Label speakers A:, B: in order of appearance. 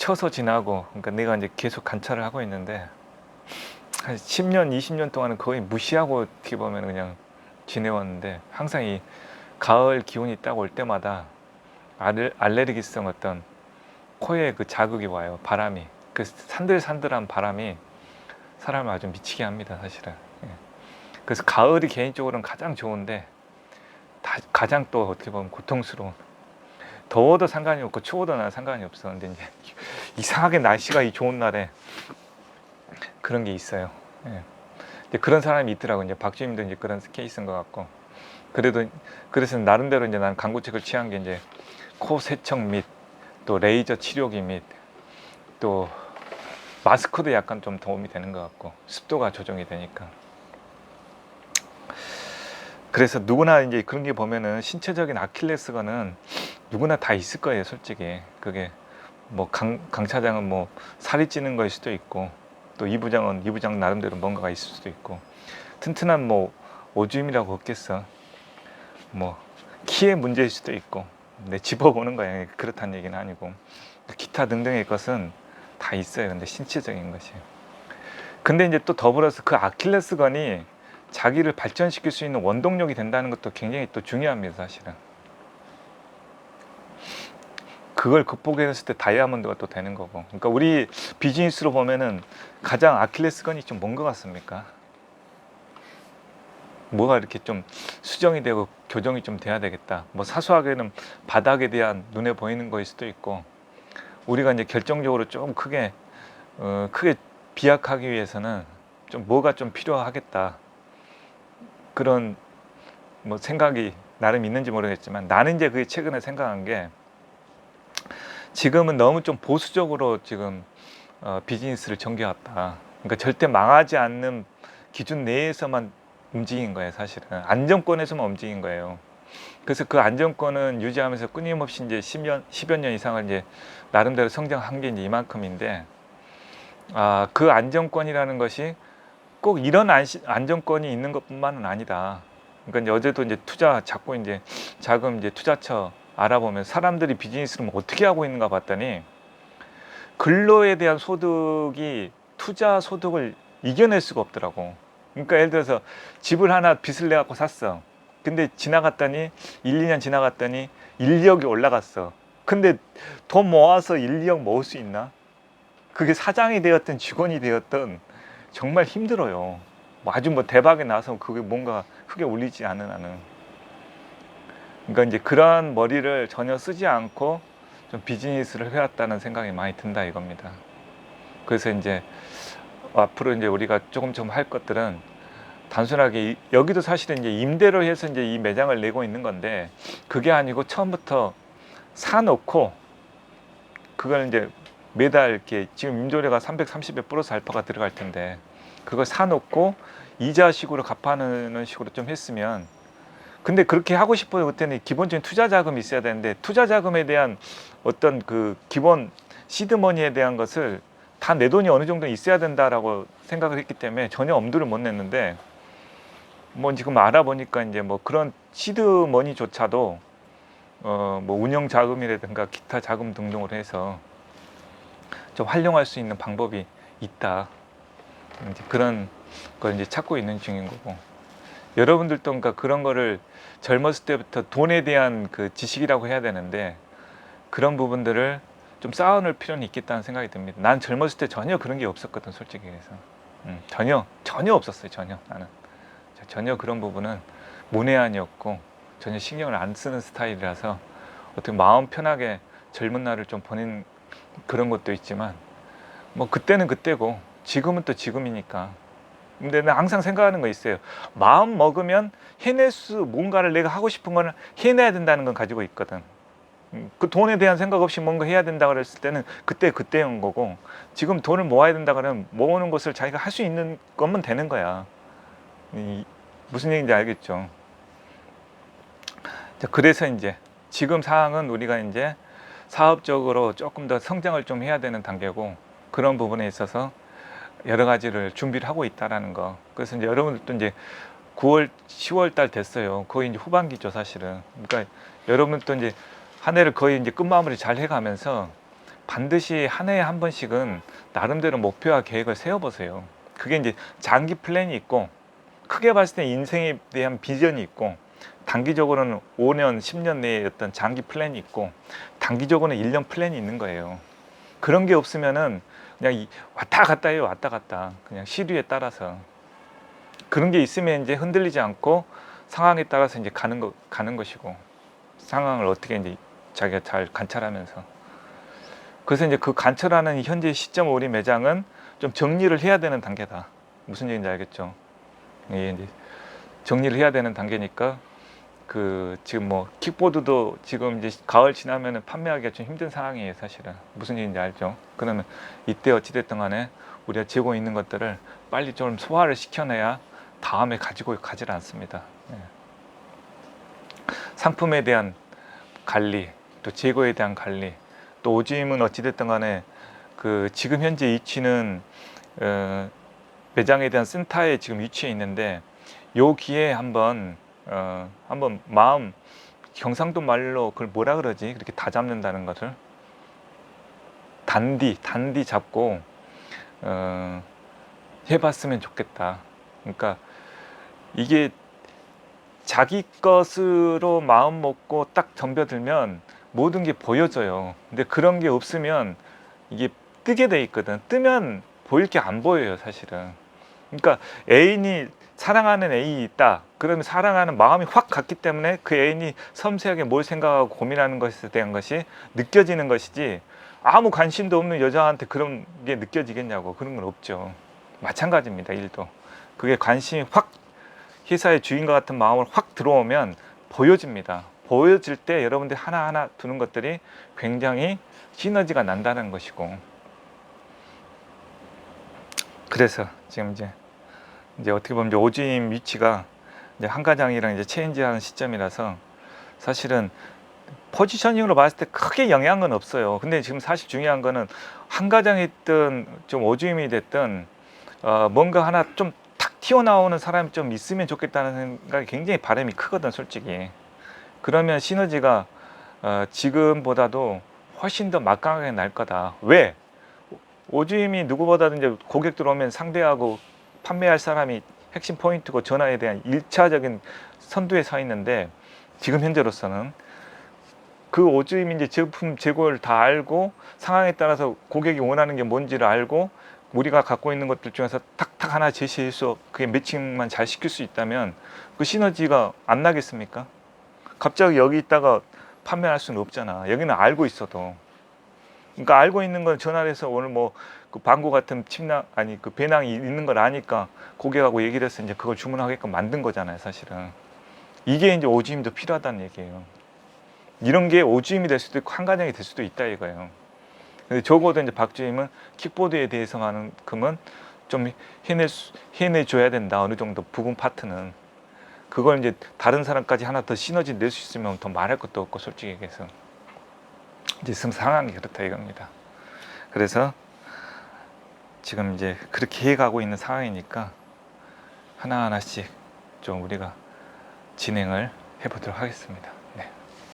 A: 쳐서 지나고 그러니까 내가 이제 계속 관찰을 하고 있는데 한 10년, 20년 동안은 거의 무시하고 어떻게 보면 그냥 지내왔는데 항상 이 가을 기온이 딱 올 때마다 알, 알레르기성 어떤 코에 그 자극이 와요. 바람이. 그 산들산들한 바람이 사람을 아주 미치게 합니다, 사실은. 예. 그래서 가을이 개인적으로는 가장 좋은데 다, 가장 또 어떻게 보면 고통스러운. 더워도 상관이 없고 추워도 난 상관이 없어. 근데 이제 이상하게 날씨가 이 좋은 날에 그런 게 있어요. 예. 이제 그런 사람이 있더라고. 이제 박주임도 이제 그런 케이스인 것 같고. 그래도 그래서 나름대로 이제 나는 강구책을 취한 게 이제 코 세척 및 또 레이저 치료기 및 또 마스크도 약간 좀 도움이 되는 것 같고 습도가 조정이 되니까. 그래서 누구나 이제 그런 게 보면은 신체적인 아킬레스건은 누구나 다 있을 거예요, 솔직히. 그게 뭐 강, 강 차장은 뭐 살이 찌는 거일 수도 있고 또 이 부장은 이 부장 나름대로 뭔가가 있을 수도 있고 튼튼한 뭐 오줌이라고 없겠어. 뭐 키의 문제일 수도 있고 내 집어보는 거야. 그렇다는 얘기는 아니고 기타 등등의 것은 다 있어요. 근데 신체적인 것이. 근데 이제 또 더불어서 그 아킬레스건이 자기를 발전시킬 수 있는 원동력이 된다는 것도 굉장히 또 중요합니다, 사실은. 그걸 극복했을 때 다이아몬드가 또 되는 거고. 그러니까 우리 비즈니스로 보면은 가장 아킬레스건이 좀 뭔 것 같습니까? 뭐가 이렇게 좀 수정이 되고 교정이 좀 돼야 되겠다. 뭐 사소하게는 바닥에 대한 눈에 보이는 거일 수도 있고 우리가 이제 결정적으로 좀 크게 어, 크게 비약하기 위해서는 좀 뭐가 좀 필요하겠다. 그런 뭐 생각이 나름 있는지 모르겠지만 나는 이제 그게 최근에 생각한 게 지금은 너무 좀 보수적으로 지금 어, 비즈니스를 전개왔다. 그러니까 절대 망하지 않는 기준 내에서만 움직인 거예요, 사실은. 안정권에서만 움직인 거예요. 그래서 그 안정권은 유지하면서 끊임없이 이제 10년, 10여 년 이상을 이제 나름대로 성장한 게 이제 이만큼인데, 아, 그 안정권이라는 것이 꼭 이런 안시, 안정권이 있는 것 뿐만은 아니다. 그러니까 이제 어제도 이제 투자 자꾸 이제 자금 이제 투자처 알아보면 사람들이 비즈니스를 뭐 어떻게 하고 있는가 봤더니 근로에 대한 소득이 투자 소득을 이겨낼 수가 없더라고. 그러니까 예를 들어서 집을 하나 빚을 내 갖고 샀어. 근데 지나갔더니 1, 2년 지나갔더니 1, 2억이 올라갔어. 근데 돈 모아서 1, 2억 모을 수 있나? 그게 사장이 되었든 직원이 되었든 정말 힘들어요. 뭐 아주 뭐 대박이 나서 그게 뭔가 크게 울리지 않은 한은. 그러니까 이제 그러한 머리를 전혀 쓰지 않고 좀 비즈니스를 해왔다는 생각이 많이 든다 이겁니다. 그래서 이제 앞으로 이제 우리가 조금 좀할 것들은 단순하게 이- 여기도 사실은 이제 임대로 해서 이제 이 매장을 내고 있는 건데 그게 아니고 처음부터 사놓고 그걸 이제 매달 이렇게 지금 임조료가 330에 플러스 알파가 들어갈 텐데 그걸 사놓고 이자식으로 갚아는 식으로 좀 했으면 근데 그렇게 하고 싶어요. 그때는 기본적인 투자 자금이 있어야 되는데 투자 자금에 대한 어떤 그 기본 시드머니에 대한 것을 다 내 돈이 어느 정도 있어야 된다라고 생각을 했기 때문에 전혀 엄두를 못 냈는데 뭐 지금 알아보니까 이제 뭐 그런 시드머니조차도 어 뭐 운영 자금이라든가 기타 자금 등등으로 해서 좀 활용할 수 있는 방법이 있다. 이제 그런 걸 이제 찾고 있는 중인 거고 여러분들도 그러니까 그런 거를 젊었을 때부터 돈에 대한 그 지식이라고 해야 되는데 그런 부분들을 좀 쌓아놓을 필요는 있겠다는 생각이 듭니다. 난 젊었을 때 전혀 그런 게 없었거든, 솔직히 그래서 음, 전혀 전혀 없었어요, 전혀 나는 전혀 그런 부분은 문외한이었고 전혀 신경을 안 쓰는 스타일이라서 어떻게 마음 편하게 젊은 날을 좀 보낸 그런 것도 있지만 뭐 그때는 그때고 지금은 또 지금이니까 근데 나 항상 생각하는 거 있어요. 마음 먹으면 해낼 수 뭔가를 내가 하고 싶은 거는 해내야 된다는 건 가지고 있거든. 음, 그 돈에 대한 생각 없이 뭔가 해야 된다 그랬을 때는 그때 그때인 거고 지금 돈을 모아야 된다 그러면 모으는 것을 자기가 할 수 있는 것만 되는 거야. 이, 무슨 얘기인지 알겠죠? 자, 그래서 이제 지금 상황은 우리가 이제 사업적으로 조금 더 성장을 좀 해야 되는 단계고 그런 부분에 있어서 여러 가지를 준비를 하고 있다라는 거. 그래서 이제 여러분들도 이제 9월, 10월 달 됐어요. 거의 이제 후반기죠, 사실은. 그러니까 여러분들도 이제 한 해를 거의 이제 끝마무리 잘 해가면서 반드시 한 해에 한 번씩은 나름대로 목표와 계획을 세워보세요. 그게 이제 장기 플랜이 있고 크게 봤을 때 인생에 대한 비전이 있고 단기적으로는 5년, 10년 내에 어떤 장기 플랜이 있고 단기적으로는 1년 플랜이 있는 거예요. 그런 게 없으면은 그냥 이- 왔다 갔다 해요. 왔다 갔다. 그냥 시류에 따라서. 그런 게 있으면 이제 흔들리지 않고 상황에 따라서 이제 가는 거 가는 것이고 상황을 어떻게 이제 자기가 잘 관찰하면서 그래서 이제 그 관찰하는 이 현재 시점 우리 매장은 좀 정리를 해야 되는 단계다. 무슨 얘기인지 알겠죠? 이게 이제 정리를 해야 되는 단계니까 그 지금 뭐 킥보드도 지금 이제 가을 지나면은 판매하기가 좀 힘든 상황이에요, 사실은. 무슨 얘기인지 알죠? 그러면 이때 어찌 됐든 간에 우리가 재고 있는 것들을 빨리 좀 소화를 시켜내야 다음에 가지고 가질 않습니다. 예. 상품에 대한 관리, 또 재고에 대한 관리, 또 오짐은 어찌됐든 간에 그 지금 현재 위치는 어, 매장에 대한 센터에 지금 위치해 있는데 요 기회에 한번 어, 한번 마음 경상도 말로 그걸 뭐라 그러지 그렇게 다 잡는다는 것을 단디 단디 잡고 어, 해봤으면 좋겠다. 그러니까 이게 자기 것으로 마음 먹고 딱 덤벼들면 모든 게 보여져요. 근데 그런 게 없으면 이게 뜨게 돼 있거든. 뜨면 보일 게 안 보여요, 사실은. 그러니까 애인이 사랑하는 애인이 있다. 그러면 사랑하는 마음이 확 갔기 때문에 그 애인이 섬세하게 뭘 생각하고 고민하는 것에 대한 것이 느껴지는 것이지 아무 관심도 없는 여자한테 그런 게 느껴지겠냐고 그런 건 없죠. 마찬가지입니다, 일도. 그게 관심이 확 회사의 주인과 같은 마음을 확 들어오면 보여집니다. 보여질 때 여러분들 하나하나 두는 것들이 굉장히 시너지가 난다는 것이고. 그래서 지금 이제 이제 어떻게 보면 오짐 위치가 이제 한가장이랑 이제 체인지하는 시점이라서 사실은 포지셔닝으로 봤을 때 크게 영향은 없어요. 근데 지금 사실 중요한 거는 한가장이 있든 좀 오줌이 됐든 어, 뭔가 하나 좀 탁 튀어나오는 사람이 좀 있으면 좋겠다는 생각이 굉장히 바람이 크거든, 솔직히. 그러면 시너지가 어, 지금보다도 훨씬 더 막강하게 날 거다. 왜? 오주임이 누구보다도 이제 고객 들어오면 상대하고 판매할 사람이 핵심 포인트고 전화에 대한 일차적인 선두에 서 있는데 지금 현재로서는 그 오주임이 이제 제품 재고를 다 알고 상황에 따라서 고객이 원하는 게 뭔지를 알고 우리가 갖고 있는 것들 중에서 탁탁 하나 제시해서 그게 매칭만 잘 시킬 수 있다면 그 시너지가 안 나겠습니까? 갑자기 여기 있다가 판매할 수는 없잖아. 여기는 알고 있어도. 그러니까 알고 있는 건 전화를 해서 오늘 뭐 그 방구 같은 침낭 아니 그 배낭이 있는 걸 아니까 고객하고 얘기를 해서 이제 그걸 주문하게끔 만든 거잖아요, 사실은. 이게 이제 오주임도 필요하다는 얘기예요. 이런 게 오주임이 될 수도 있고 한가장이 될 수도 있다 이거예요. 근데 적어도 이제 박주임은 킥보드에 대해서만큼은 좀 해내 해내 줘야 된다 어느 정도 부분 파트는 그걸 이제 다른 사람까지 하나 더 시너지 낼 수 있으면 더 말할 것도 없고 솔직히 얘기해서 지금 상황이 그렇다 이겁니다. 그래서 지금 이제 그렇게 해가고 있는 상황이니까 하나 하나씩 좀 우리가 진행을 해보도록 하겠습니다.